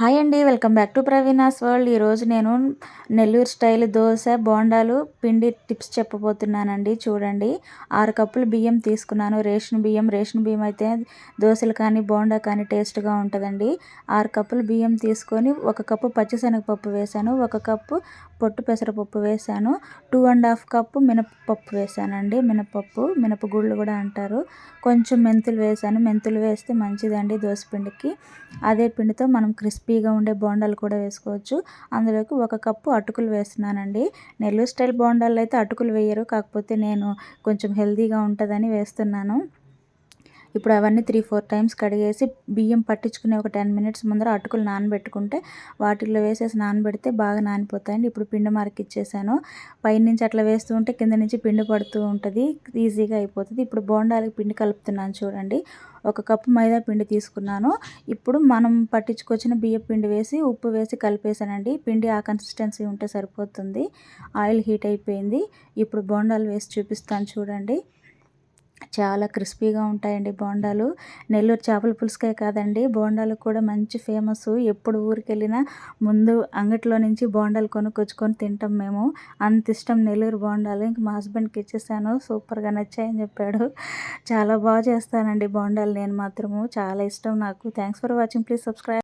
Hi అండి welcome back to Praveena's world. ఈరోజు నేను నెల్లూరు స్టైల్ దోశ బోండాలు పిండి టిప్స్ చెప్పబోతున్నానండి. చూడండి ఆరు కప్పులు బియ్యం తీసుకున్నాను. రేషన్ బియ్యం రేషన్ బియ్యం అయితే దోశలు కానీ బోండా కానీ టేస్ట్గా ఉంటుందండి. ఆరు కప్పులు బియ్యం తీసుకొని ఒక కప్పు పచ్చిశనగపప్పు వేశాను. ఒక కప్పు పొట్టు పెసరపప్పు వేశాను. టూ అండ్ హాఫ్ కప్పు మినపప్పు వేశానండి. మినపప్పు మినపగుళ్ళు కూడా అంటారు. కొంచెం మెంతులు వేశాను. మెంతులు వేస్తే మంచిదండి దోశ పిండికి. అదే పిండితో మనం క్రిస్పీగా ఉండే బోండాలు కూడా వేసుకోవచ్చు. అందులోకి ఒక కప్పు అటుకులు వేస్తున్నానండి. నెల్లూరు స్టైల్ బోండాలు అయితే అటుకులు వేయరు. కాకపోతే నేను కొంచెం హెల్తీగా ఉంటుందని వేస్తున్నాను. ఇప్పుడు అవన్నీ త్రీ ఫోర్ టైమ్స్ కడిగేసి బియ్యం పట్టించుకునే ఒక టెన్ మినిట్స్ ముందర అటుకులు నానబెట్టుకుంటే వాటిల్లో వేసేసి నానబెడితే బాగా నానిపోతాయండి. ఇప్పుడు పిండి మార్కిచ్చేసాను. పైనుంచి అట్లా వేస్తూ ఉంటే కింద నుంచి పిండి పడుతూ ఉంటుంది. ఈజీగా అయిపోతుంది. ఇప్పుడు బోండాలకి పిండి కలుపుతున్నాను చూడండి. ఒక కప్పు మైదా పిండి తీసుకున్నాను. ఇప్పుడు మనం పట్టించుకొచ్చిన బియ్య పిండి వేసి ఉప్పు వేసి కలిపేసానండి పిండి ఆ కన్సిస్టెన్సీ ఉంటే సరిపోతుంది. ఆయిల్ హీట్ అయిపోయింది. ఇప్పుడు బోండాలు వేసి చూపిస్తాను చూడండి. చాలా క్రిస్పీగా ఉంటాయండి బోండాలు. నెల్లూరు చేపల పులుసుకే కాదండి బోండాలు కూడా మంచి ఫేమస్. ఎప్పుడు ఊరికి వెళ్ళినా ముందు అంగట్లో నుంచి బోండాలు కొనుక్కొచ్చుకొని తింటాం మేము. అంత ఇష్టం నెల్లూరు బోండాలు. ఇంక మా హస్బెండ్కి ఇచ్చేసాను. సూపర్గా నచ్చాయని చెప్పాడు. చాలా బాగా చేస్తానండి బోండాలు. నేను మాత్రము చాలా ఇష్టం నాకు. Thanks for watching. Please subscribe.